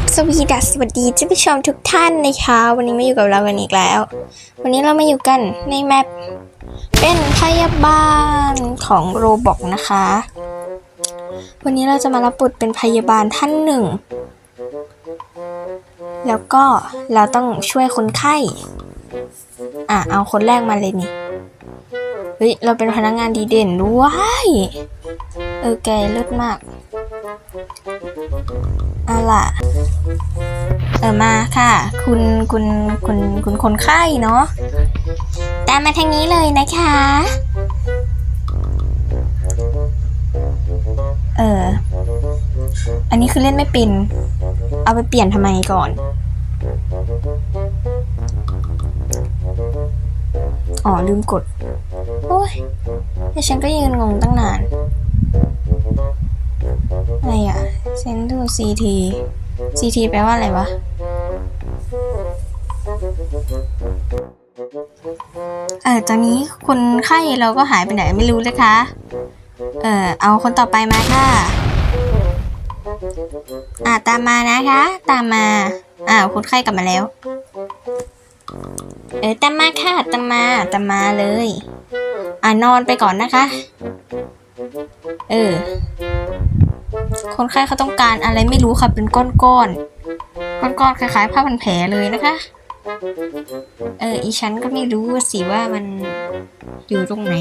บสวีดัสสวัสดีท่านผู้ชมทุกท่านนะคะวันนี้มาอยู่กับเรากันอีกแล้ว วันนี้เรามาอยู่กันในแมปเป็นพยาบาลของโรบอกนะคะ วันนี้เราจะมารับบทเป็นพยาบาลท่านหนึ่ง แล้วก็เราต้องช่วยคนไข้ อะเอาคนแรกมาเลยนี่เฮ้ยเราเป็นพนักงานดีเด่นด้วย เออแกเลิศมาก เอาล่ะ เออมาค่ะ คุณคุณคุณคุณคนไข้เนาะตามมาทางนี้เลยนะคะ เออ อันนี้คือเล่นไม่เป็น เอาไปเปลี่ยนทำไมก่อน อ๋อลืมกด โอ้ยแต่ฉันก็ยืนงงตั้งนาน เซนดูซีทีซีทีแปลว่าอะไรวะ เออตอนนี้คนไข้เราก็หายไปไหนไม่รู้เลยคะ เออเอาคนต่อไปมาค่ะ อ่าตามมานะคะ ตามมา อ่าคนไข้กลับมาแล้ว เออตามมาค่ะตามมาตามมาเลย อ่านอนไปก่อนนะคะ เออ คนไข้เขาต้องการอะไรไม่รู้ค่ะเป็นก้อนก้อนก้อนก้อนๆคล้ายๆผ้าพันแผลเลยนะคะเอออีฉันก็ไม่รู้สิว่ามันอยู่ตรงไหน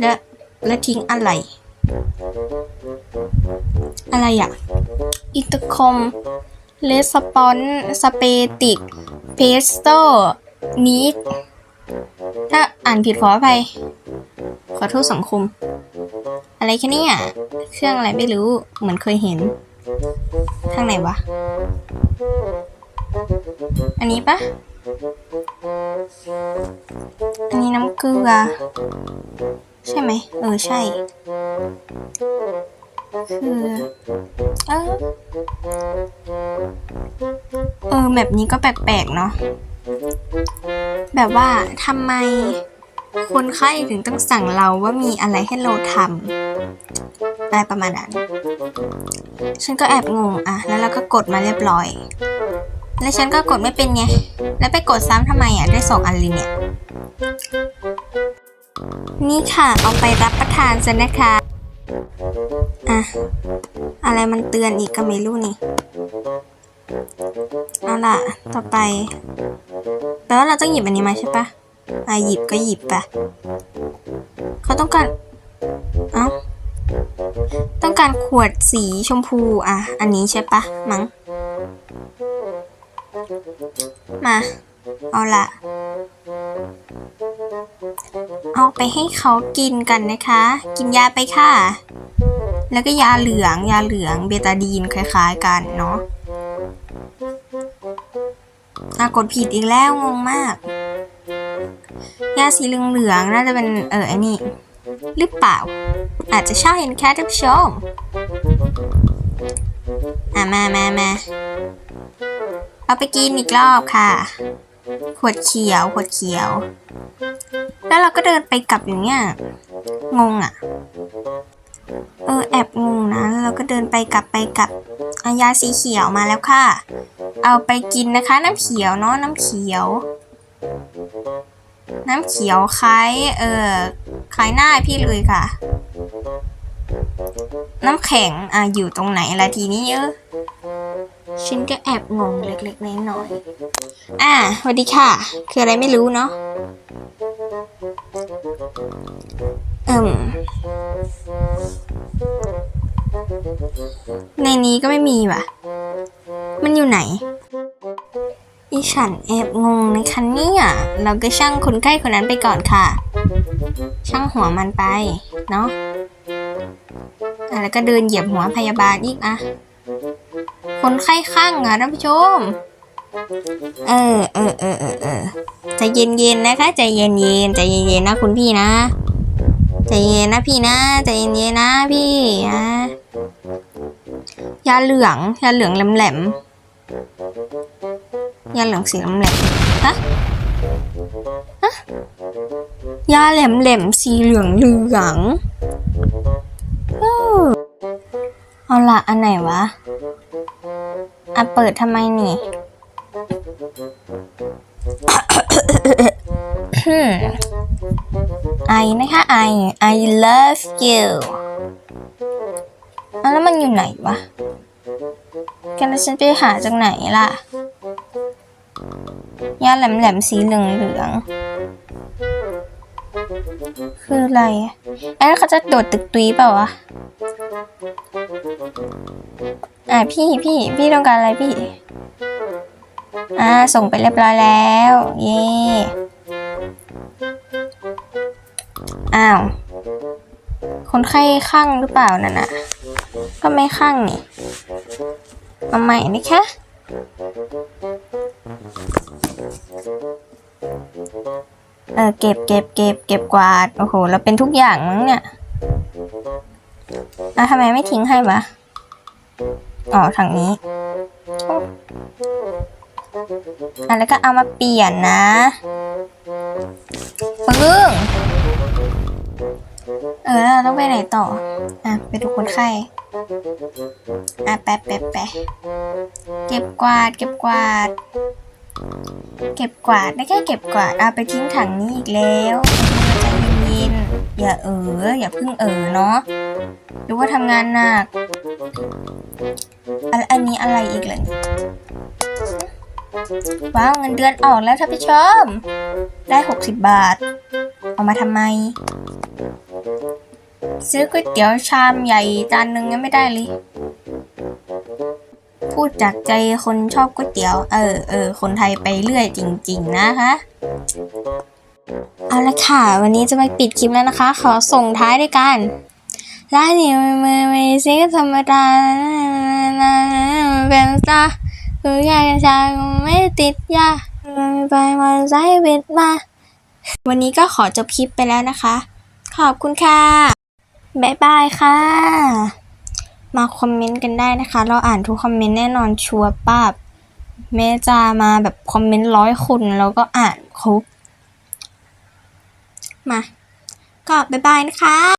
และและทิ้งอะไร อะไรอะอิตคอมเลสปอนสเปติกเพสโตนีดถ้าอ่านผิดขออภัยขอโทษสังคม อะไรแค่นี้อะเครื่องอะไรไม่รู้เหมือนเคยเห็น ทางไหนวะ อันนี้ปะอันนี้น้ำเกลือ ใช่ไหมเออใช่คือเออเออแบบนี้ก็แปลกๆเนาะแบบว่าทำไม คนไข้ถึงต้องสั่งเราว่ามีอะไรให้เราทำอะไรประมาณนั้น ฉันก็แอบงงอะแล้วเราก็กดมาเรียบร้อย แล้วฉันก็กดไม่เป็นไง แล้วไปกดซ้ำทำไมอะได้สองอันเลยเนี่ย นี่ค่ะเอาไปรับประทานซะนะคะอะอะไรมันเตือนอีกก็ไม่รู้นี่ เอาล่ะ ต่อไป แปลว่าเราต้องหยิบอันนี้มาใช่ปะ อะหยิบก็หยิบปะเขาต้องการ เอ้า ต้องการขวดสีชมพูอะ อันนี้ใช่ปะมั้ง มา เอาละ เอาไปให้เขากินกันนะคะ กินยาไปค่ะ แล้วก็ยาเหลือง ยาเหลืองเบตาดีนคล้ายๆกันเนาะอะกดผิดอีกแล้วงงมาก ยาสีเหลืองๆน่าจะเป็นเออไอ้นี่หรือเปล่า อาจจะใช่นะคะท่านผู้ชมอะมามามาเอาไปกินอีกรอบค่ะ ขวดเขียว ขวดเขียว แล้วเราก็เดินไปกลับอย่างเงี้ย งงอะ เออแอบงงนะแล้วเราก็เดินไปกลับไปกลับอายาสีเขียวมาแล้วค่ะ เอาไปกินนะคะ น้ำเขียวเนาะ น้ำเขียว น้ำเขียวคล้ายเออคล้ายหน้าพี่เลยค่ะ น้ำแข็งอะอยู่ตรงไหนละทีนี้เออฉันก็แอบงงเล็กๆน้อยๆอะสวัสดีค่ะ คืออะไรไม่รู้เนาะเอิ่มในนี้ก็ไม่มีว่ะ มันอยู่ไหน อีฉันแอบงงนะคะเนี่ยเราก็ช่างคนใกล้คนนั้นไปก่อนค่ะ ช่างหัวมันไป เนาะอะแล้วก็เดินเหยียบหัวพยาบาลอีกอะคนไข้ข้างอะท่านผู้ชม เออเออเออเออเออใจเย็นๆนะคะใจเย็นๆใจเย็นๆนะคุณพี่นะใจเย็นนะพี่นะใจเย็นๆนะพี่นะยาเหลืองยาเหลืองแหลมๆ ยาเหลืองสีแหลมๆฮะฮะยาแหลมๆสีเหลืองเหลืองเออเอาละอันไหนวะอะเปิดทำไมนี่ไอนะคะไอ I love you อะแล้วมันอยู่ไหนวะกันแล้วฉันไปหาจากไหนล่ะ ยาแหลมๆสีเหลืองเหลืองๆคืออะไรอะไอ้นั่นเขาจะโดดตึกตุยเปล่าวะ อะพี่พี่พี่ต้องการอะไรพี่ อ่าส่งไปเรียบร้อยแล้ว เย่อ้าว คนไข้ข้างหรือเปล่านั่นน่ะ ก็ไม่ข้างนี่ เอาใหม่นะคะ เออเก็บเก็บเก็บเก็บกวาด โอ้โห เราเป็นทุกอย่างมั้งเนี่ยอะทำไมไม่ทิ้งให้วะอ๋อทางนี้อะแล้วก็เอามาเปลี่ยนนะปึ้งเออเราต้องไปไหนต่อ อะ ไปดูคนไข้ อะ แปะแปะแปะเก็บกวาด เก็บกวาด เก็บกวาดได้แค่เก็บกวาดเอาไปทิ้งถังนี้อีกแล้วใจเย็นๆอย่าเอออย่าเพึ่งเออเนาะหรือว่าทำงานหนักอันอันนี้อะไรอีกเลยว้าวเงินเดือนออกแล้วท่านผู้ชม ได้หกสิบบาท เอามาทำไม ซื้อก๋วยเตี๋ยวชามใหญ่จานหนึ่งยังไม่ได้เลย พูดจากใจคนชอบก๋วยเตี๋ยว เออเออคนไทยไปเรื่อยจริง ๆ นะคะ เอาละค่ะ วันนี้จะมาปิดคลิปแล้วนะคะ ขอส่งท้ายด้วยกันร้านนี้มันมันไม่ใช่ธรรมดาเป็นตาคือยากชาไม่ติดยาไปมาไซเบ็ดมา วันนี้ก็ขอจบคลิปไปแล้วนะคะ ขอบคุณค่ะ บ๊ายบายค่ะ มาคอมเมนต์กันได้นะคะ เราอ่านทุกคอมเมนต์แน่นอนชัวร์ป้าบแม้จะมาแบบคอมเมนต์ร้อยคนแล้วก็อ่านครบมา ก็บ๊ายบายนะคะ